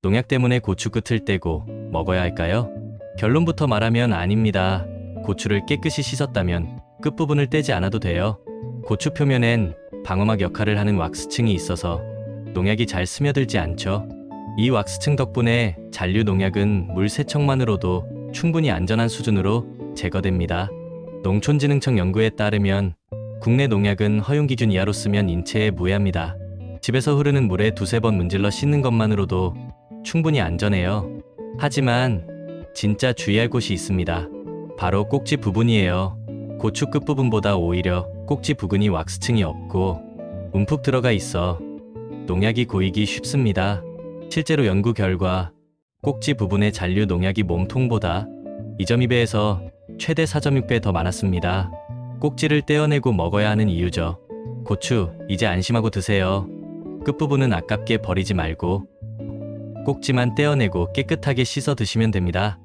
농약 때문에 고추 끝을 떼고 먹어야 할까요? 결론부터 말하면 아닙니다. 고추를 깨끗이 씻었다면 끝부분을 떼지 않아도 돼요. 고추 표면엔 방어막 역할을 하는 왁스층이 있어서 농약이 잘 스며들지 않죠. 이 왁스층 덕분에 잔류 농약은 물 세척만으로도 충분히 안전한 수준으로 제거됩니다. 농촌진흥청 연구에 따르면 국내 농약은 허용 기준 이하로 쓰면 인체에 무해합니다. 집에서 흐르는 물에 두세 번 문질러 씻는 것만으로도 충분히 안전해요. 하지만 진짜 주의할 곳이 있습니다. 바로 꼭지 부분이에요. 고추 끝부분보다 오히려 꼭지 부근이 왁스층이 없고 움푹 들어가 있어 농약이 고이기 쉽습니다. 실제로 연구 결과 꼭지 부분의 잔류 농약이 몸통보다 2.2배에서 최대 4.6배 더 많았습니다. 꼭지를 떼어내고 먹어야 하는 이유죠. 고추, 이제 안심하고 드세요. 끝부분은 아깝게 버리지 말고 꼭지만 떼어내고 깨끗하게 씻어 드시면 됩니다.